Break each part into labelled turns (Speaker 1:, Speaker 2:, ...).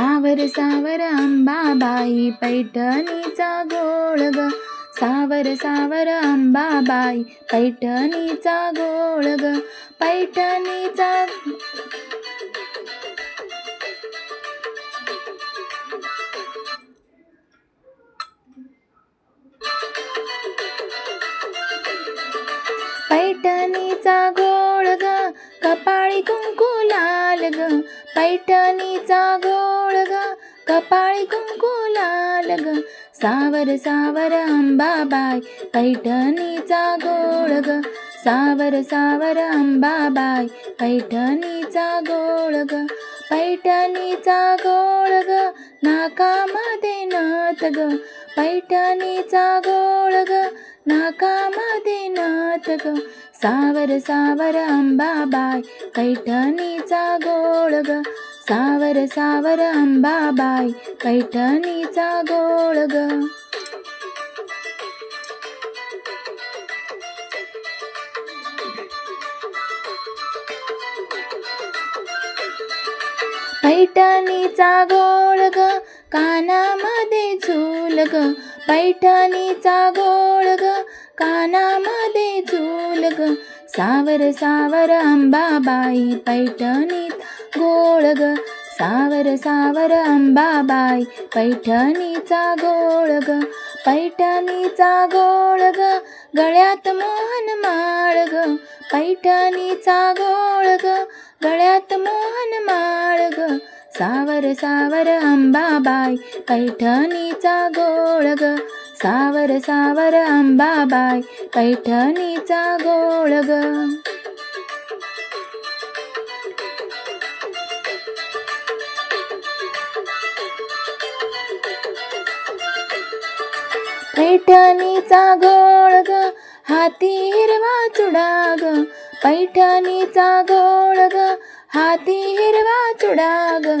Speaker 1: सावर सावर अंबाबाई पैठणीचा गोळ ग. सावर सावर अंबाबाई पैठणीचा गोळ ग. पैठणीचा कपाळी कुंकू लाल ग पैठणीचा गोळ ग. कपाळी कुंकू लाल ग सावर सावर अंबाबाई पैठणीचा गोळ ग. सावर सावर अंबाबाई पैठणीचा गोळ ग. पैठणीचा गोळ ग नाकामध्ये नात ग. पैठणीचा गोळ ग नाकामध्ये नात ग. सावर सावर अंबाबाई पैठणीचा गोळ ग. सावर सावर अंबाबाई पैठणीचा गोळ ग. पैठणीचा गोळ ग कानामध्ये झूल ग. पैठणीचा गोळ ग कानामध्ये झूल ग. सावर सावर अंबाबाई पैठणीत गोळ ग. सावर सावर अंबाबाई पैठणीचा गोळ ग. पैठणीचा गोळ ग. गळ्यात मोहन माळ ग. पैठणीचा गोळ ग. गळ्यात मोहन माळ ग. सावर सावर अंबाबाई पैठणीचा गोळ ग. सावर सावर अंबाबाई पैठणीचा गोळ ग. पैठणीचा गोळ ग हाती हिरवा चुडा ग. पैठणीचा गोळ ग हाती हिरवा चुडा ग.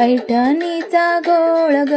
Speaker 1: ऐठणीचा गोळग.